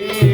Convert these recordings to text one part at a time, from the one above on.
Yeah.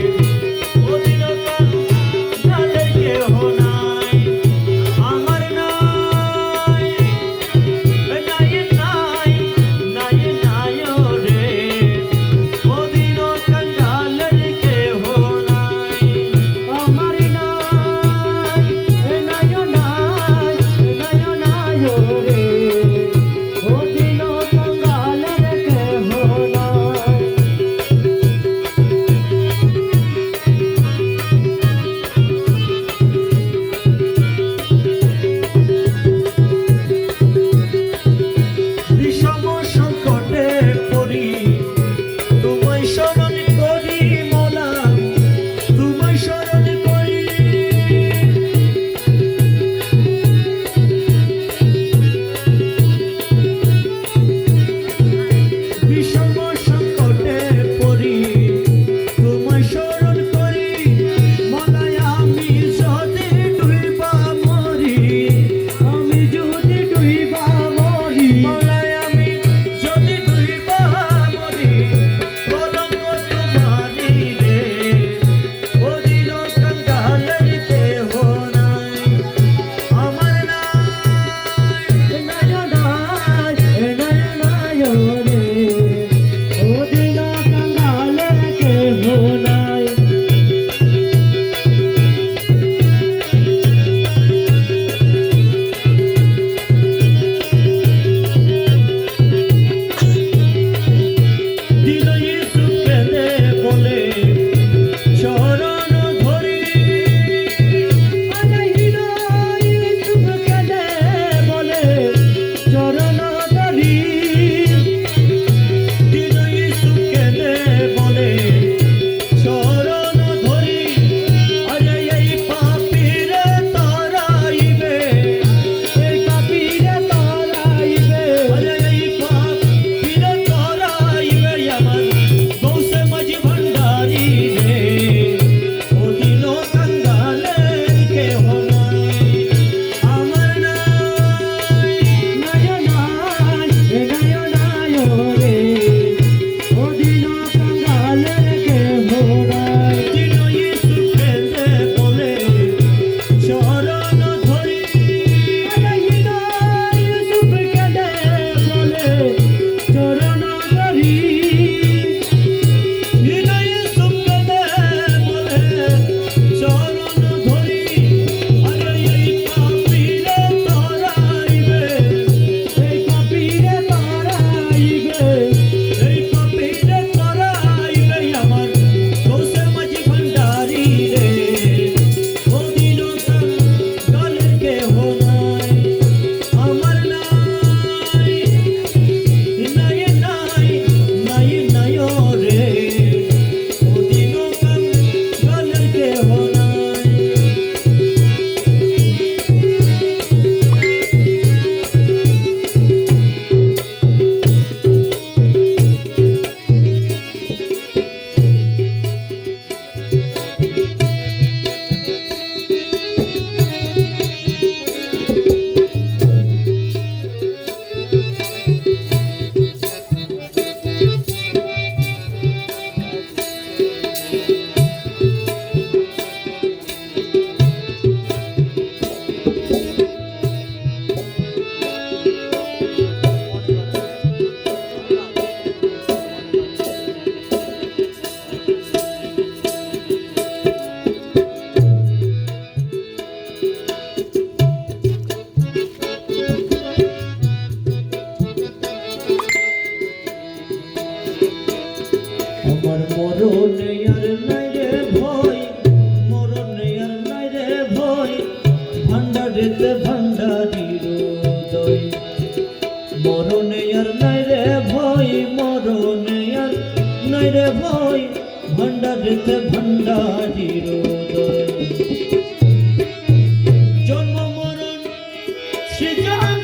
রে বই ভণ্ডারিতে ভণ্ডারির জন্ম, মরণ, সৃজন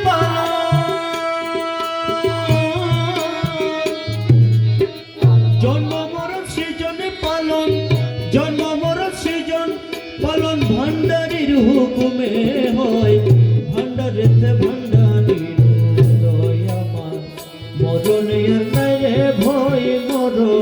জন্ম, মরণ, সৃজনে, পালন। জন্ম, মরণ ভণ্ডারির হুকুমে হয়। ভণ্ডারিতে ভণ্ডারির দয়ামা মরণের রে ভয়, মরণ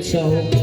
ভেবে চাও আপন মনে